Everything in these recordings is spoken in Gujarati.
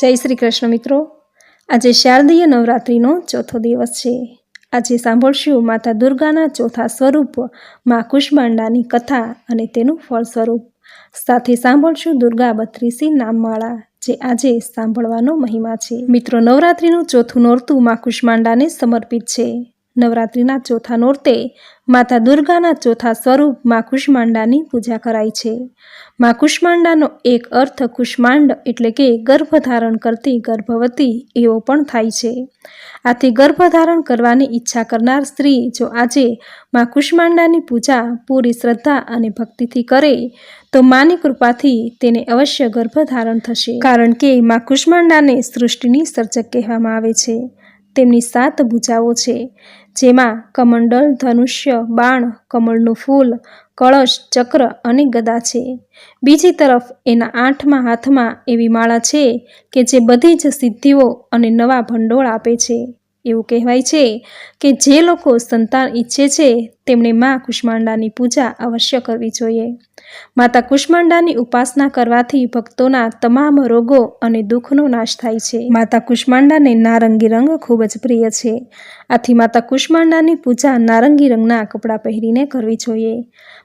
જય શ્રી કૃષ્ણ મિત્રો. આજે શારદીય નવરાત્રિનો ચોથો દિવસ છે. આજે સાંભળશું માતા દુર્ગાના ચોથા સ્વરૂપ, માં કુષ્માંડાની કથા અને તેનું ફળ સ્વરૂપ સાથે સાંભળશું દુર્ગા બત્રીસી નામવાળા જે આજે સાંભળવાનો મહિમા છે. મિત્રો, નવરાત્રિનું ચોથું નોરતું માં કુષ્માંડાને સમર્પિત છે. નવરાત્રિના ચોથા નોરતે માતા દુર્ગાના ચોથા સ્વરૂપમાં કુષ્માંડાની પૂજા કરાય છે. માં કુષ્માંડાનો એક અર્થ કુષ્માંડ એટલે કે ગર્ભધારણ કરતી ગર્ભવતી એવો પણ થાય છે. આથી ગર્ભધારણ કરવાની ઈચ્છા કરનાર સ્ત્રી જો આજે માં કુષ્માંડાની પૂજા પૂરી શ્રદ્ધા અને ભક્તિથી કરે, તો માની કૃપાથી તેને અવશ્ય ગર્ભધારણ થશે. કારણ કે માં કુષ્માંડાને સૃષ્ટિની સર્જક કહેવામાં આવે છે. તેમની સાત ભૂજાઓ છે. જેમાં કમંડલ, ધનુષ્ય, બાણ, કમળનું ફૂલ, કળશ, ચક્ર અને ગદા છે. બીજી તરફ એના આઠમાં હાથમાં એવી માળા છે કે જે બધી જ સિદ્ધિઓ અને નવા ભંડોળ આપે છે. એવું કહેવાય છે કે જે લોકો સંતાન ઈચ્છે છે, તેમણે મા કુષ્માંડાની પૂજા અવશ્ય કરવી જોઈએ. માતા કુષ્માંડાની ઉપાસના કરવાથી ભક્તોના તમામ રોગો અને દુઃખનો નાશ થાય છે. માતા કુષ્માંડાને નારંગી રંગ ખૂબ જ પ્રિય છે. આથી માતા કુષ્માંડાની પૂજા નારંગી રંગના કપડાં પહેરીને કરવી જોઈએ.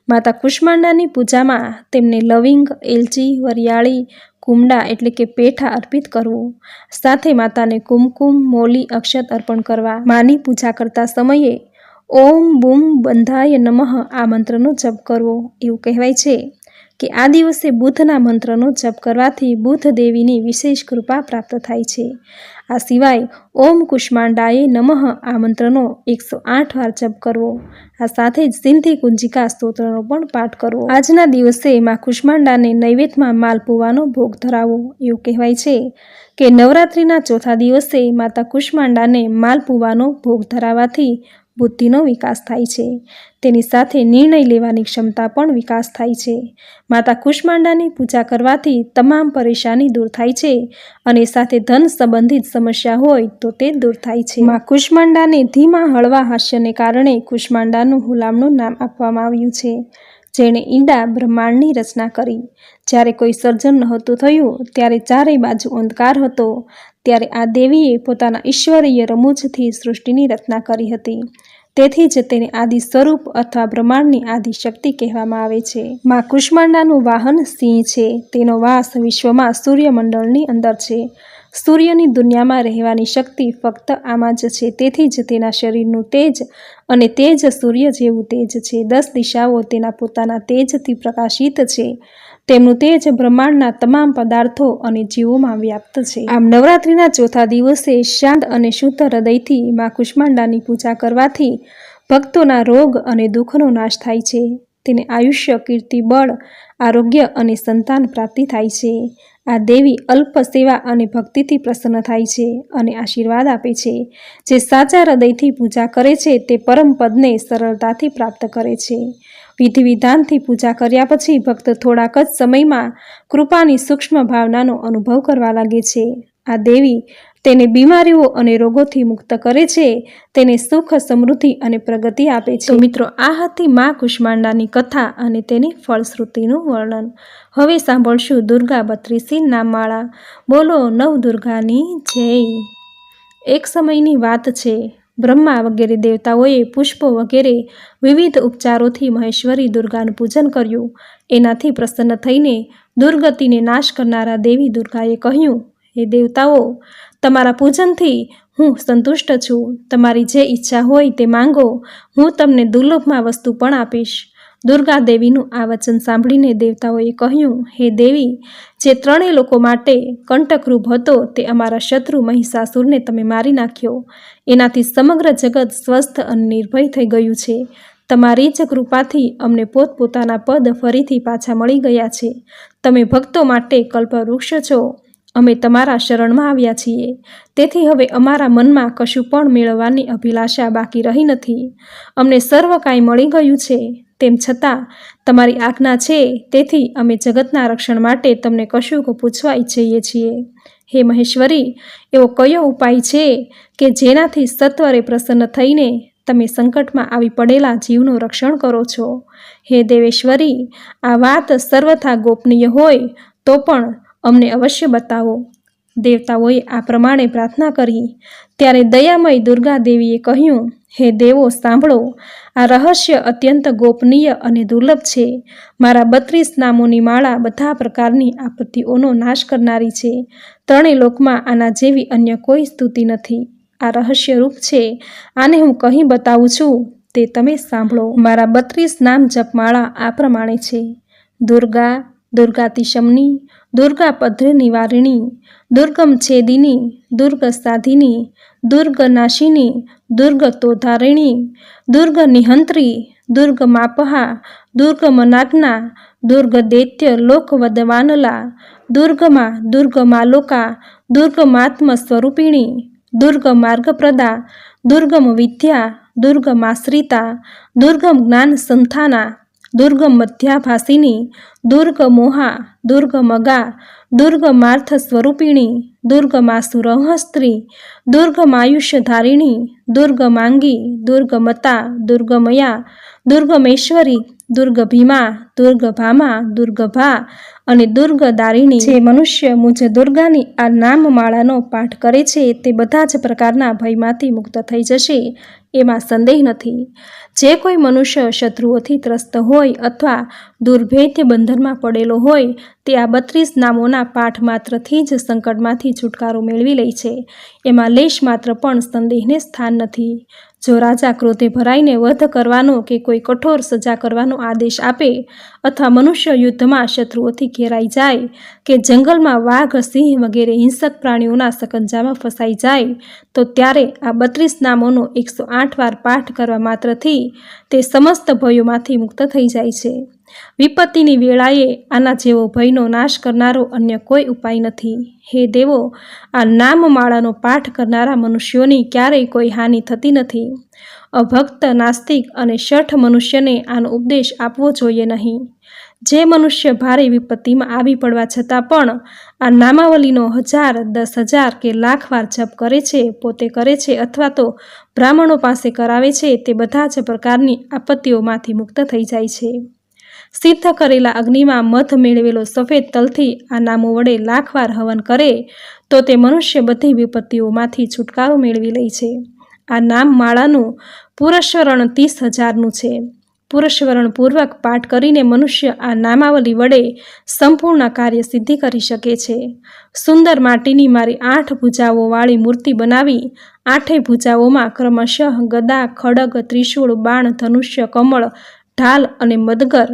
માતા કુષ્માંડાની પૂજામાં તેમને લવિંગ, એલચી, વરિયાળી કુમડા એટલે કે પેઠા અર્પિત કરવું. સાથે માતાને કુમકુમ, મોલી, અક્ષત અર્પણ કરવા. માની પૂજા કરતા સમયે ઓમ બુમ બંધાય નમઃ આ મંત્રનો જપ કરવો. એવું કહેવાય છે. કે આ દિવસે બુધના મંત્રનો જપ કરવાથી બુધ દેવીની વિશેષ કૃપા પ્રાપ્ત થાય છે. આ સિવાય ઓમ કુષ્માંડાએ નમઃ આ મંત્રનો એકસો આઠ વાર જપ કરવો. આ સાથે જ સિંધી કુંજિકા સ્તોત્રનો પણ પાઠ કરવો. આજના દિવસે માં કુષ્માંડાને નૈવેદ્યમાં માલપુવાનો ભોગ ધરાવો. એવું કહેવાય છે કે નવરાત્રિના ચોથા દિવસે માતા કુષ્માંડાને માલપુવાનો ભોગ ધરાવવાથી બુદ્ધિનો વિકાસ થાય છે. તેની સાથે નિર્ણય લેવાની ક્ષમતા પણ વિકાસ થાય છે. માતા કુષ્માંડાની પૂજા કરવાથી તમામ પરેશાની દૂર થાય છે અને સાથે ધન સંબંધિત સમસ્યા હોય તો તે દૂર થાય છે. માં કુષ્માંડાને ધીમા હળવા હાસ્યને કારણે કુષ્માંડાનું હુલામનું નામ આપવામાં આવ્યું છે. જેણે ઈંડા બ્રહ્માંડની રચના કરી. જ્યારે કોઈ સર્જન નહોતું થયું, ત્યારે ચારેય બાજુ અંધકાર હતો. ત્યારે આ દેવીએ પોતાના ઈશ્વરીય રમૂજથી સૃષ્ટિની રચના કરી હતી. તેથી જ તેને આદિ સ્વરૂપ અથવા બ્રહ્માંડની આદિ શક્તિ કહેવામાં આવે છે. માં કુષ્માંડાનું વાહન સિંહ છે. તેનો વાસ વિશ્વમાં સૂર્યમંડળની અંદર છે. સૂર્યની દુનિયામાં રહેવાની શક્તિ ફક્ત આમાં જ છે. તેથી જ તેના શરીરનું તેજ અને તેજ સૂર્ય જેવું તેજ છે. દસ દિશાઓ તેના પોતાના તેજથી પ્રકાશિત છે. તેમનું તેજ બ્રહ્માંડના તમામ પદાર્થો અને જીવોમાં વ્યાપ્ત છે. આમ નવરાત્રિના ચોથા દિવસે શાંત અને શુદ્ધ હૃદયથી મા કુષ્માંડાની પૂજા કરવાથી ભક્તોના રોગ અને દુઃખનો નાશ થાય છે. તેને આયુષ્ય, કીર્તિ, બળ, આરોગ્ય અને સંતાન પ્રાપ્તિ થાય છે. આ દેવી અલ્પ સેવા અને ભક્તિથી પ્રસન્ન થાય છે અને આશીર્વાદ આપે છે. જે સાચા હૃદયથી પૂજા કરે છે, તે પરમ પદને સરળતાથી પ્રાપ્ત કરે છે. વિધિ વિધાનથી પૂજા કર્યા પછી ભક્ત થોડાક જ સમયમાં કૃપાની સૂક્ષ્મ ભાવનાનો અનુભવ કરવા લાગે છે. આ દેવી તેને બીમારીઓ અને રોગોથી મુક્ત કરે છે, તેને સુખ, સમૃદ્ધિ અને પ્રગતિ આપે છે. મિત્રો, આ હતી મા કુષ્માંડાની કથા અને તેની ફળશ્રુતિનું વર્ણન. હવે સાંભળશું દુર્ગા બત્રીસી નામાળા બોલો નવ દુર્ગાની જય. એક સમયની વાત છે. બ્રહ્મા વગેરે દેવતાઓએ પુષ્પો વગેરે વિવિધ ઉપચારોથી મહેશ્વરી દુર્ગાનું પૂજન કર્યું. એનાથી પ્રસન્ન થઈને દુર્ગતિને નાશ કરનારા દેવી દુર્ગાએ કહ્યું હે દેવતાઓ, તમારા પૂજનથી હું સંતુષ્ટ છું. તમારી જે ઈચ્છા હોય તે માંગો. હું તમને દુર્લભમાં વસ્તુ પણ આપીશ. દુર્ગા દેવીનું આ વચન સાંભળીને દેવતાઓએ કહ્યું, હે દેવી, જે ત્રણેય લોકો માટે કંટકરૂપ હતો તે અમારા શત્રુ મહિષાસુરને તમે મારી નાખ્યો. એનાથી સમગ્ર જગત સ્વસ્થ અને નિર્ભય થઈ ગયું છે. તમારી જ કૃપાથી અમને પોતપોતાના પદ ફરીથી પાછા મળી ગયા છે. તમે ભક્તો માટે કલ્પવૃક્ષ છો. અમે તમારા શરણમાં આવ્યા છીએ. તેથી હવે અમારા મનમાં કશું પણ મેળવવાની અભિલાષા બાકી રહી નથી. અમને સર્વ કાંઈ મળી ગયું છે. તેમ છતાં, તમારી આજ્ઞા છે, તેથી અમે જગતના રક્ષણ માટે તમને કશુંક પૂછવા ઈચ્છીએ છીએ. હે મહેશ્વરી, એવો કયો ઉપાય છે કે જેનાથી સત્વરે પ્રસન્ન થઈને તમે સંકટમાં આવી પડેલા જીવનું રક્ષણ કરો છો? હે દેવેશ્વરી, આ વાત સર્વથા ગોપનીય હોય તો પણ અમને અવશ્ય બતાવો. દેવતાઓએ આ પ્રમાણે પ્રાર્થના કરી. ત્યારે દયામય દુર્ગા દેવીએ કહ્યું, હે દેવો, સાંભળો. આ રહસ્ય અત્યંત ગોપનીય અને દુર્લભ છે. મારા બત્રીસ નામોની માળા બધા પ્રકારની આપત્તિઓનો નાશ કરનારી છે. ત્રણેય લોકમાં આના જેવી અન્ય કોઈ સ્તુતિ નથી. આ રહસ્યરૂપ છે. આને હું કહી બતાવું છું. તે તમે સાંભળો. મારા બત્રીસ નામ જપમાળા આ પ્રમાણે છે. દુર્ગા, દુર્ગાતિશમની દુર્ગા પદ્ર નિવારિણી, દુર્ગમ છેદિની, દુર્ગ સાધિની, દુર્ગ નાશિની, દુર્ગ તોધારિણી, દુર્ગ નિહંત્રી, દુર્ગ માપહા, દુર્ગ મનાગ્ના દુર્ગ દૈત્ય લોકવદવાનલા દુર્ગમાં દુર્ગ માલોકા દુર્ગમાત્મ સ્વરૂપિણી, દુર્ગ માર્ગપ્રદા, દુર્ગમ વિદ્યા દુર્ગમાશ્રિતા દુર્ગમ જ્ઞાન સંથાના દુર્ગમ મધ્યાભાસિની દુર્ગ મોહા, દુર્ગ મગા, દુર્ગ માર્થ સ્વરૂપિણી, દુર્ગ માસુરહસ્ત્રી દુર્ગ માયુષ્યધારિણી, દુર્ગ માંગી, દુર્ગ મતા, દુર્ગ મયા દુર્ગમેશ્વરી દુર્ગ ભીમા, દુર્ગ ભામા, દુર્ગ ભા અને દુર્ગ દારિણી. જે મનુષ્ય મુજ દુર્ગાની આ નામમાળાનો પાઠ કરે છે, તે બધા જ પ્રકારના ભયમાંથી મુક્ત થઈ જશે. એમાં સંદેહ નથી. જે કોઈ મનુષ્ય શત્રુઓથી ત્રસ્ત હોય અથવા દુર્ભેદ્ય બંધનમાં પડેલો હોય તે આ બત્રીસ નામોના પાઠ માત્રથી જ સંકટમાંથી છુટકારો મેળવી લે છે. એમાં લેશ માત્ર પણ સંદેહને સ્થાન નથી. જો રાજા ક્રોધે ભરાઈને વધ કરવાનો કે કોઈ કઠોર સજા કરવાનો આદેશ આપે અથવા મનુષ્ય યુદ્ધમાં શત્રુઓથી ઘેરાઈ જાય કે જંગલમાં વાઘ, સિંહ વગેરે હિંસક પ્રાણીઓના સકંજામાં ફસાઈ જાય, તો ત્યારે આ બત્રીસ નામોનો એકસો આઠ વાર પાઠ કરવા માત્રથી તે સમસ્ત ભયોમાંથી મુક્ત થઈ જાય છે. વિપત્તિની વેળાએ આના જેવો ભયનો નાશ કરનારો અન્ય કોઈ ઉપાય નથી. હે દેવો, આ નામમાળાનો પાઠ કરનારા મનુષ્યોની ક્યારેય કોઈ હાનિ થતી નથી. અભક્ત, નાસ્તિક અને શઠ મનુષ્યને આનો ઉપદેશ આપવો જોઈએ નહીં. જે મનુષ્ય ભારે વિપત્તિમાં આવી પડવા છતાં પણ આ નામાવલીનો હજાર, દસ હજાર કે લાખ વાર જપ કરે છે, પોતે કરે છે અથવા તો બ્રાહ્મણો પાસે કરાવે છે, તે બધા જ પ્રકારની આપત્તિઓમાંથી મુક્ત થઈ જાય છે. સિદ્ધ કરેલા અગ્નિમાં મધ મેળવેલો સફેદ તલથી આ નામો વડે લાખવાર હવન કરે, તો તે મનુષ્ય બધી વિપત્તિઓમાંથી છુટકારો મેળવી લે છે. આ નામ માળાનું પુરસ્વરણ ત્રીસ હજારનું છે. પુરસ્વરણપૂર્વક પાઠ કરીને મનુષ્ય આ નામાવલી વડે સંપૂર્ણ કાર્ય સિદ્ધિ કરી શકે છે. સુંદર માટીની મારી આઠ ભૂજાઓવાળી મૂર્તિ બનાવી, આઠેય ભૂજાઓમાં ક્રમશઃ ગદા, ખડગ, ત્રિશૂળ, બાણ, ધનુષ્ય, કમળ ઢાલ અને મદગર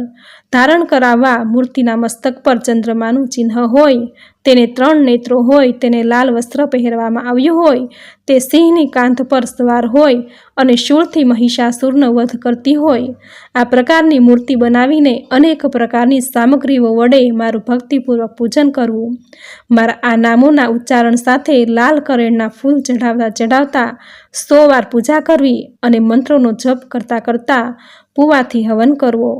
ધારણ કરાવવા મૂર્તિના મસ્તક પર ચંદ્રમાનું ચિહ્ન હોય, તેને ત્રણ નેત્રો હોય, તેને લાલ વસ્ત્ર પહેરવામાં આવ્યું હોય, તે સિંહની કાંધ પર સવાર હોય અને શૂળથી મહિષાસુરનો વધ કરતી હોય. આ પ્રકારની મૂર્તિ બનાવીને અનેક પ્રકારની સામગ્રીઓ વડે મારું ભક્તિપૂર્વક પૂજન કરવું. મારા આ નામોના ઉચ્ચારણ સાથે લાલ કરેણના ફૂલ ચઢાવતા ચઢાવતા સો વાર પૂજા કરવી અને મંત્રોનો જપ કરતાં કરતાં પુવાથી હવન કરવો.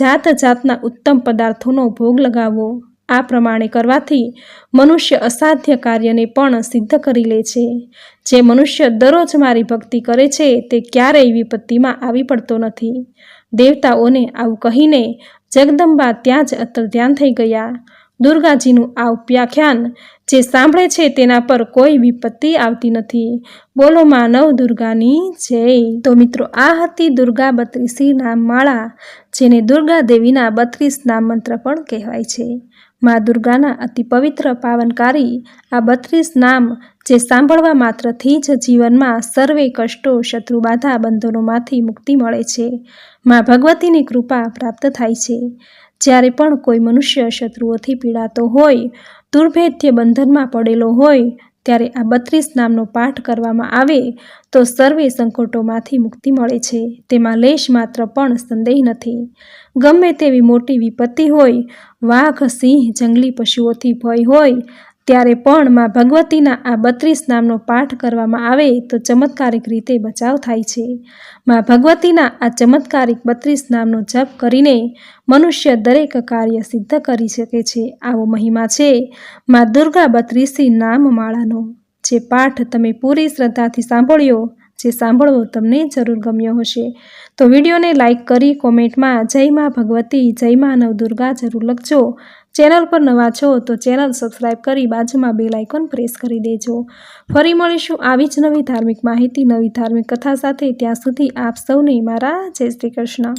જાત જાતના ઉત્તમ પદાર્થોનો ભોગ લગાવવો, આ પ્રમાણે કરવાથી મનુષ્ય અસાધ્ય કાર્યને પણ સિદ્ધ કરી લે છે. જે મનુષ્ય દરરોજ મારી ભક્તિ કરે છે, તે ક્યારેય વિપત્તિમાં આવી પડતો નથી. દેવતાઓને આવું કહીને જગદંબા ત્યાં જ અત્તર ધ્યાન થઈ ગયા. દુર્ગાજીનું આ ઉપ્યાખ્યાન જે સાંભળે છે તેના પર કોઈ વિપત્તિ આવતી નથી. બોલો માનવ દુર્ગાની જય. તો મિત્રો, આ હતી દુર્ગા બત્રીસી નામ માળા, જેને દુર્ગા દેવીના બત્રીસ નામ મંત્ર પણ કહેવાય છે. મા દુર્ગાના અતિ પવિત્ર પાવનકારી આ બત્રીસ નામ જે સાંભળવા માત્રથી જ જીવનમાં સર્વે કષ્ટો, શત્રુબાધા, બંધનોમાંથી મુક્તિ મળે છે. મા ભગવતીની કૃપા પ્રાપ્ત થાય છે. જ્યારે પણ કોઈ મનુષ્ય શત્રુઓથી પીડાતો હોય, દુર્ભેદ્ય બંધનમાં પડેલો હોય, ત્યારે આ બત્રીસ નામનો પાઠ કરવામાં આવે, તો સર્વે સંકટોમાંથી મુક્તિ મળે છે. તેમાં લેશ માત્ર પણ સંદેહ નથી. ગમે તેવી મોટી વિપત્તિ હોય, વાઘ, સિંહ, જંગલી પશુઓથી ભય હોય ત્યારે પણ માં ભગવતીના આ બત્રીસ નામનો પાઠ કરવામાં આવે તો ચમત્કારિક રીતે બચાવ થાય છે. માં ભગવતીના આ ચમત્કારિક બત્રીસ નામનો જપ કરીને મનુષ્ય દરેક કાર્ય સિદ્ધ કરી શકે છે. આવો મહિમા છે માં દુર્ગા બત્રીસી નામ માળાનો જે પાઠ તમે પૂરી શ્રદ્ધાથી સાંભળ્યો, જે સાંભળવો તમને જરૂર ગમ્યો હશે. તો વિડીયોને લાઇક કરી કોમેન્ટમાં જય માં ભગવતી, જય માં નવદુર્ગા જરૂર લખજો. ચેનલ પર નવા છો તો ચેનલ સબસ્ક્રાઈબ કરી બાજુમાં બેલ આઇકોન પ્રેસ કરી દેજો. ફરી મળીશું આવી જ નવી ધાર્મિક માહિતી, નવી ધાર્મિક કથા સાથે. ત્યાં સુધી આપ સૌને મારા જય શ્રી કૃષ્ણ.